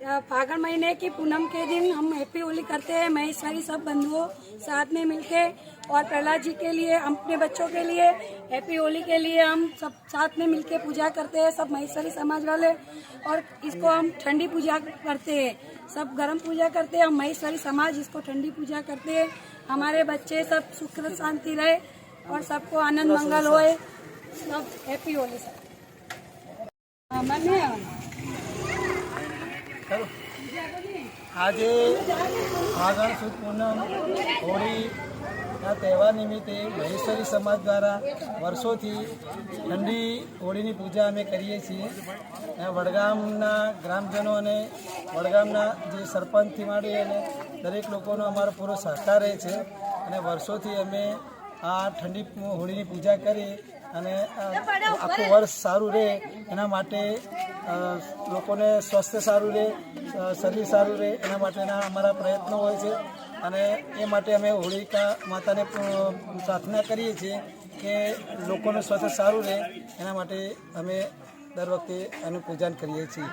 फागण महीने की पूनम के दिन हम हैप्पी होली करते हैं, महेश्वरी सब बंधुओं साथ में मिलके और प्रहलाद जी के लिए हम अपने बच्चों के लिए हैप्पी होली के लिए हम सब साथ में मिलके पूजा करते हैं, सब महेश्वरी समाज वाले। और इसको हम ठंडी पूजा करते हैं, सब गर्म पूजा करते हैं, हम महेश्वरी समाज इसको ठंडी पूजा करते हैं। हमारे बच्चे सब सुख शांति रहे और सबको आनंद मंगल होए, सब हैप्पी होली મને આજે ફાગણ સુદ પૂનમ હોળીના તહેવાર નિમિત્તે મહેશ્વરી સમાજ દ્વારા વર્ષોથી ઠંડી હોળીની પૂજા અમે કરીએ છીએ. વડગામના ગ્રામજનો અને વડગામના જે સરપંચથી માંડી અને દરેક લોકોનો અમારો પૂરો સહકાર રહે છે અને વર્ષોથી અમે આ ઠંડી હોળીની પૂજા કરી અને આખું વર્ષ સારું રહે એના માટે લોકોને સ્વાસ્થ્ય સારું રહે શરીર સારું રહે એના માટેના અમારા પ્રયત્નો હોય છે. અને એ માટે અમે હોળિકા માતાને પ્રાર્થના કરીએ છીએ કે લોકોનું સ્વાસ્થ્ય સારું રહે એના માટે અમે દર વખતે એનું પૂજન કરીએ છીએ.